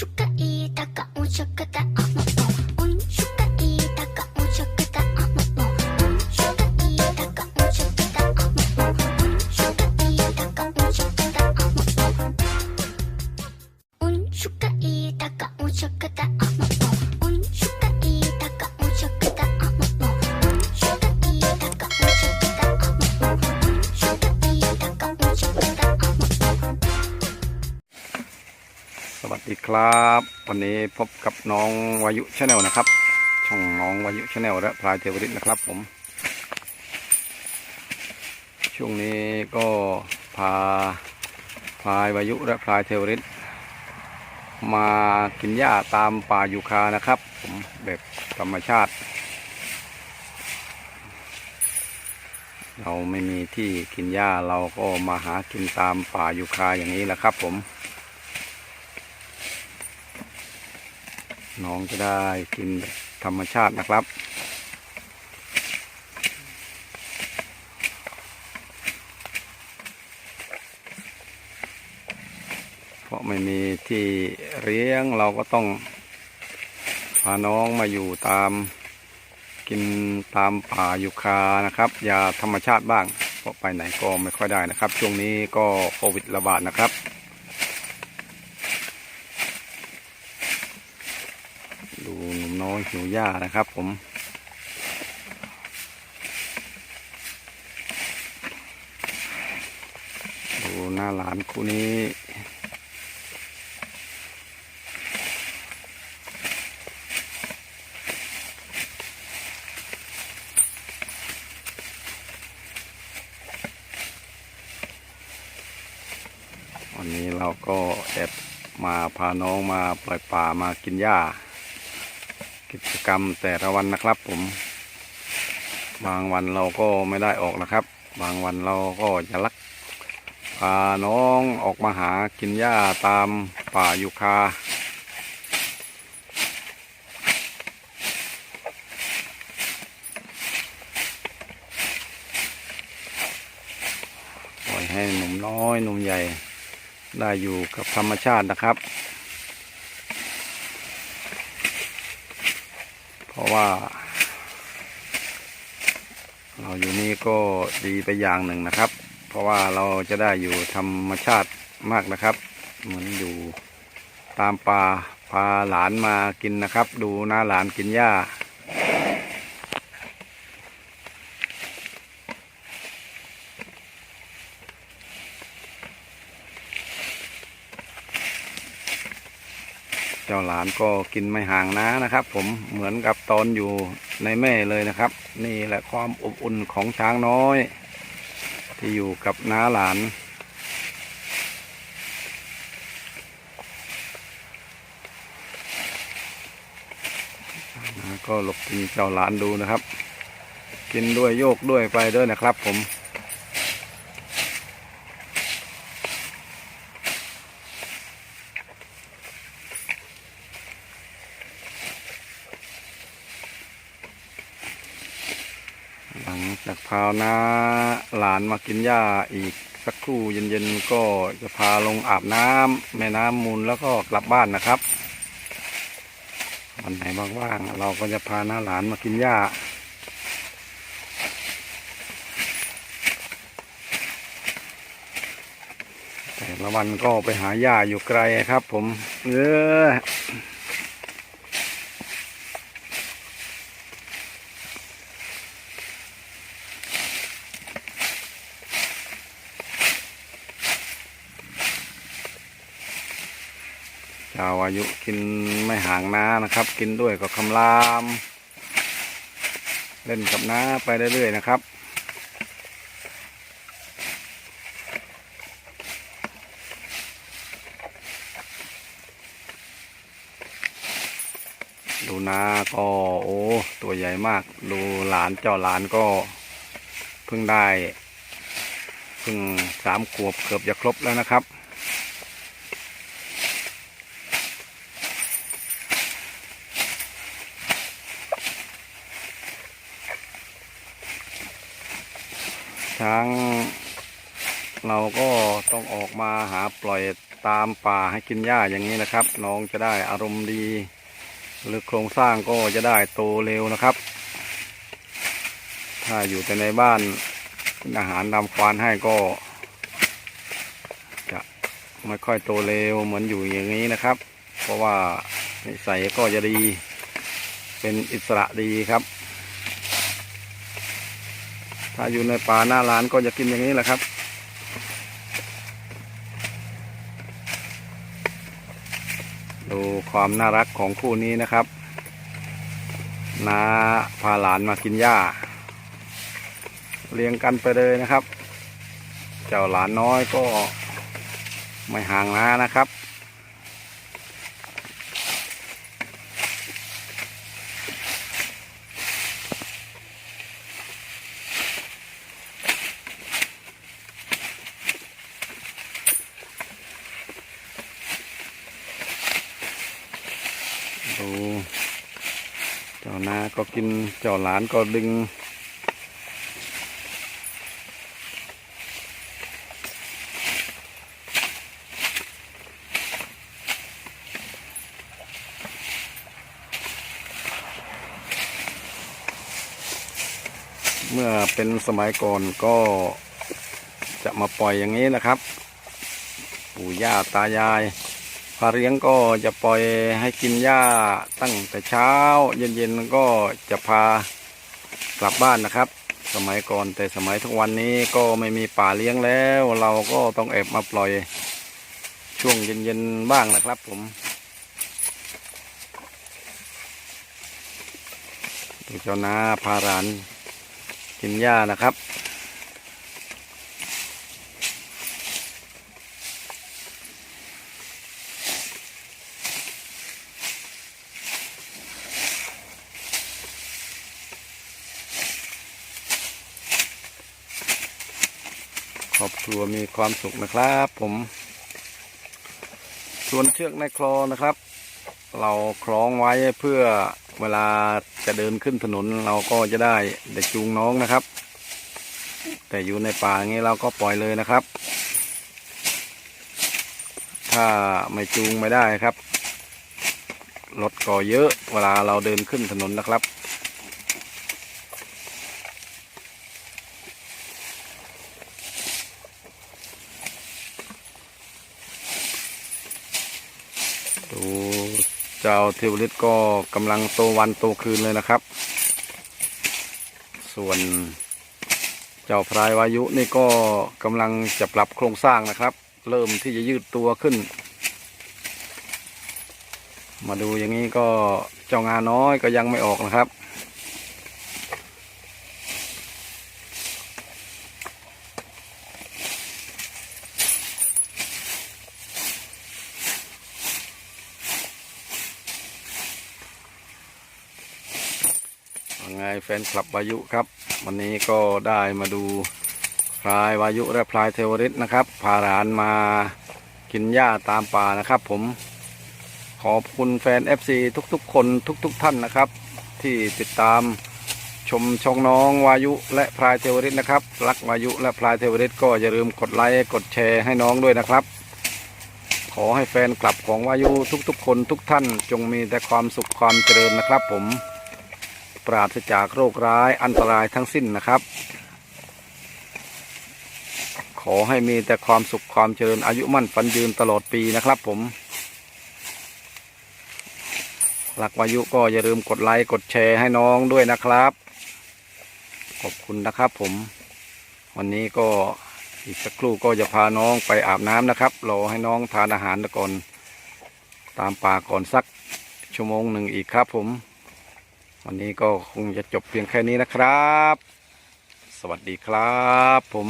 축하이다 가온 축하다 สวัสดีครับ วันนี้พบกับน้องวายุชาแนลนะครับ ช่องน้องวายุชาแนลและพลายเทวริตนะครับผม ช่วงนี้ก็พาพลายวายุและพลายเทวริตมากินหญ้าตามป่ายูคานะครับ ผมแบบธรรมชาติ เราไม่มีที่กินหญ้าเราก็มาหากินตามป่ายูคาอย่างนี้แหละครับผม น้องจะได้กินแบบธรรมชาตินะครับ เพราะไม่มีที่เลี้ยงเราก็ต้องพาน้องมาอยู่ตามกินตามป่าอยู่คานะครับยาธรรมชาติบ้างเพราะไปไหนก็ไม่ค่อยได้นะครับ ช่วงนี้ก็โควิดระบาดนะครับ ดู หิวหญ้านะครับผม ดูหน้าหลานคู่นี้วันนี้เราก็แอบมาพาน้องมาปล่อยป่ามากินหญ้า กิจกรรมแต่ละวันนะครับ ผม บางวันเราก็ไม่ได้ออกนะครับ บางวันเราก็จะลักพาน้องออกมาหากินหญ้าตามป่ายูคาปล่อยให้หนุ่มน้อยหนุ่มใหญ่ได้อยู่กับธรรมชาตินะครับ เพราะ ว่า เราอยู่นี่ก็ดีไปอย่างหนึ่งนะครับ เพราะว่าเราจะได้อยู่ธรรมชาติมากนะครับ เหมือนอยู่ตามป่าพาหลานมากินนะครับ ดูหน้าหลานกินหญ้า จ้าหลานก็กินไม่ห่างนะนะครับ ผมเหมือนกับตอนอยู่ในแม่เลยนะครับ นี่แหละความอบอุ่นของช้างน้อย ที่อยู่กับน้าหลาน ก็หลบกินเจ้าหลานดูนะครับ กินด้วยโยกด้วยไปด้วยนะครับผม จากพาน้าหลานมากินหญ้าอีกสักครู่เย็นๆก็จะพาลงอาบน้ำแม่น้ำมูลแล้วก็กลับบ้านนะครับ วันไหนว่างๆเราก็จะพาน้าหลานมากินหญ้าแต่ละวันก็ไปหาหญ้าอยู่ไกลครับ ผม เออาวอายุกินไม่ห่างน้านะครับ กินด้วยก็คำราม เล่นกับน้าไปเรื่อยๆนะครับดูนาก็โอ้ตัวใหญ่มาก ดูหลานเจ้าหลานก็เพิ่งได้เพิ่งสามขวบเกือบจะครบแล้วนะครับ ช้างเราก็ต้องออกมาหาปล่อยตามป่าให้กินหญ้าอย่างนี้นะครับ น้องจะได้อารมณ์ดี หรือโครงสร้างก็จะได้โตเร็วนะครับ ถ้าอยู่แต่ในบ้านอาหารนำควานให้ก็ จะไม่ค่อยโตเร็วเหมือนอยู่อย่างนี้นะครับ เพราะว่านิสัยก็จะดี เป็นอิสระดีครับ ถ้าอยู่ในป่าหน้าร้านก็จะกินอย่างนี้แหละครับ ดูความน่ารักของคู่นี้นะครับน้าพาหลานมากินหญ้า เลี้ยงกันไปเลยนะครับ เจ้าหลานน้อยก็ไม่ห่างน้านะครับ นาก็กินเจ้าหลานก็ดึง เมื่อเป็นสมัยก่อนก็จะมาปล่อยอย่างนี้นะครับ ปู่ย่าตายาย พาเลี้ยงก็จะปล่อยให้กินหญ้าตั้งแต่เช้า เย็นๆก็จะพากลับบ้านนะครับ สมัยก่อนแต่สมัยทุกวันนี้ก็ไม่มีป่าเลี้ยงแล้ว เราก็ต้องแอบมาปล่อยช่วงเย็นๆบ้างนะครับผมเจ้านาพาหลานกินหญ้านะครับ รอบครัวมีความสุขนะครับ ผม ส่วนเชือกในคลอนะครับ เราคล้องไว้เพื่อเวลาจะเดินขึ้นถนนเราก็จะได้เด็กจูงน้องนะครับ แต่อยู่ในป่าอย่างนี้เราก็ปล่อยเลยนะครับ ถ้าไม่จูงไม่ได้ครับรถก็เยอะเวลาเราเดินขึ้นถนนนะครับ เจ้าเทวฤทธิ์ก็กำลังโตวันโตคืนเลยนะครับ ส่วนเจ้าพรายวายุนี่ก็กำลังจะปรับโครงสร้างนะครับ เริ่มที่จะยืดตัวขึ้น มาดูอย่างนี้ก็เจ้างาน้อยก็ยังไม่ออกนะครับ ไงแฟนคลับวายุครับ วันนี้ก็ได้มาดูพลายวายุและพลายเทวริตนะครับพาหลานมากินหญ้าตามป่านะครับ ผมขอบคุณแฟน FC ทุกๆ คนทุก ๆ ท่านนะครับ ที่ติดตามชมช่องน้องวายุและพลายเทวริตนะครับ รักวายุและพลายเทวริตก็อย่าลืมกดไลค์กดแชร์ให้น้องด้วยนะครับ ขอให้แฟนคลับของวายุทุกๆ คนทุกท่านจงมีแต่ความสุขความเจริญนะครับ ผม ปราศจากโรคร้ายอันตรายทั้งสิ้นนะครับ ขอให้มีแต่ความสุขความเจริญอายุมั่นฝันยืนตลอดปีนะครับผม หลักวายุก็อย่าลืมกดไลค์กดแชร์ให้น้องด้วยนะครับ ขอบคุณนะครับผม วันนี้ก็อีกสักครู่ก็จะพาน้องไปอาบน้ำนะครับ รอให้น้องทานอาหารก่อน ตามป่าก่อนสักชั่วโมงหนึ่งอีกครับผม วันนี้ก็คงจะจบเพียงแค่นี้นะครับ สวัสดีครับผม